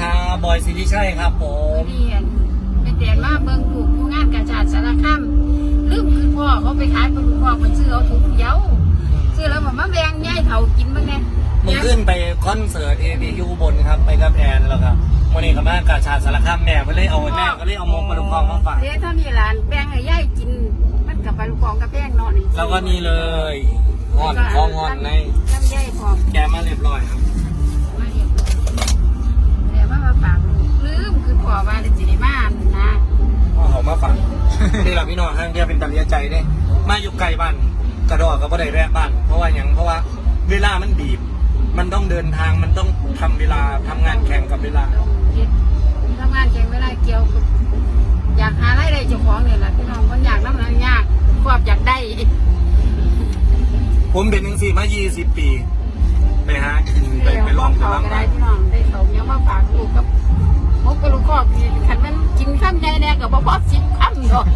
ครับ บอยสิริชัยครับผม เรียนไปเตียนมาเบิ่งถูกผู้งานกระจาดสารคามลืมคือพ่อเขาไปขายปลาลูกพ่อมันซื้อเอาถุงเดียวซื้อแล้วมันมาแบ่งย่ายเฒ่ากินบ้างไงมึงขึ้นไปคอนเสิร์ตเอพียูบนครับ ไปกับแอนแล้วครับวันนี้กับแม่กาชาดสารคามแม่ก็เลยเอาแม่ก็เลยเอามกมาดูคลองมาฝากเดี๋ยวถ้ามีหลานแบ่งให้ย่ายกินมันกับปลาลูกพ่อกับแป้งนอนนี่แล้วก็นี่เลยงอนคองอนใน อพ่อว่าจะสิได้มานะพ่อเขามาฝากนี่แหละพี่น้องทางเดียวเป็นตะเลียใจเด้มาอยู่ไกลบ้านกระดอกก็บ่ได้แวะบ้านเพราะว่าอย่างเพราะว่าเวลามันบีบ มันต้องเดินทางมันต้องทำเวลาทำงานแข่งกับเวลาต้องเฮ็ดทำงานเก่งเวลาเกี่ยวกับอยากหารายได้เจ้าของเนี่ยแหละพี่น้องคนอยากน้ำนั้นยากควบอยากได้ ผมเป็นยังสี่มา20ปี ไปหากินไปไปลองไปเขาลอง ใหญ่แน่กับบ่พอสิบคำดอก